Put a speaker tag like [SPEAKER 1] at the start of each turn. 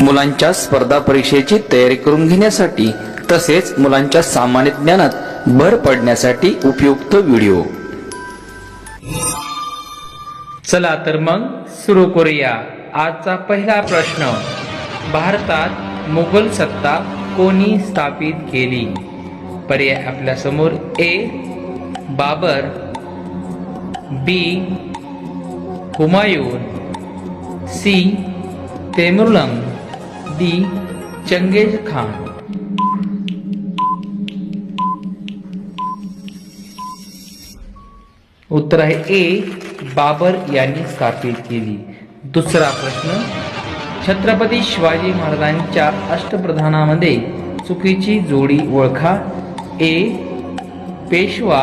[SPEAKER 1] मुलांच्या स्पर्धा परीक्षेची तयारी करून घेण्यासाठी तसेच मुलांच्या सामान्य ज्ञानात भर पडण्यासाठी उपयुक्त व्हिडिओ.
[SPEAKER 2] चला तर मग सुरू करूया आजचा पहिला प्रश्न. भारतात मुघल सत्ता कोणी स्थापित केली? पर्याय आपल्यासमोर A Babar B Humayun C Tamerlane D Genghis Khan. उत्तर आहे ए बाबर यांनी स्थापित केली. दुसरा प्रश्न छत्रपती शिवाजी महाराजांच्या अष्टप्रधानामध्ये चुकीची जोडी ओळखा. ए पेशवा